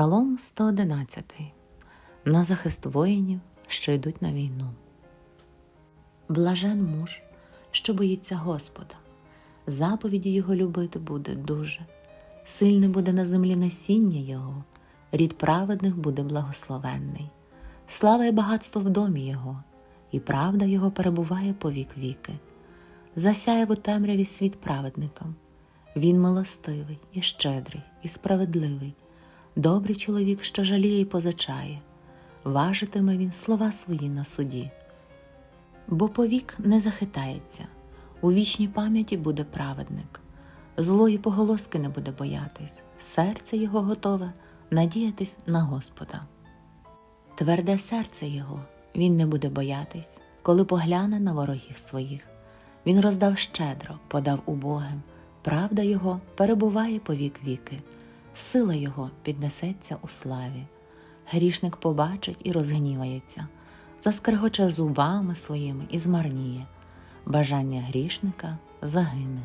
Псалом 111 на захист воїнів, що йдуть на війну. Блажен муж, що боїться Господа, заповіді його любити буде дуже, сильне буде на землі насіння Його, рід праведних буде благословенний, слава і багатство в домі Його, і правда Його перебуває по вік віки. Засяяв у темряві світ праведникам. Він милостивий і щедрий, і справедливий, добрий чоловік, що жаліє і позичає, важитиме він слова свої на суді. Бо повік не захитається, у вічній пам'яті буде праведник, злої поголоски не буде боятись, серце його готове надіятись на Господа. Тверде серце його, він не буде боятись, коли погляне на ворогів своїх. Він роздав щедро, подав убогим, правда його перебуває по вік віки, сила його піднесеться у славі. Грішник побачить і розгнівається, заскрегоче зубами своїми і змарніє. Бажання грішника загине.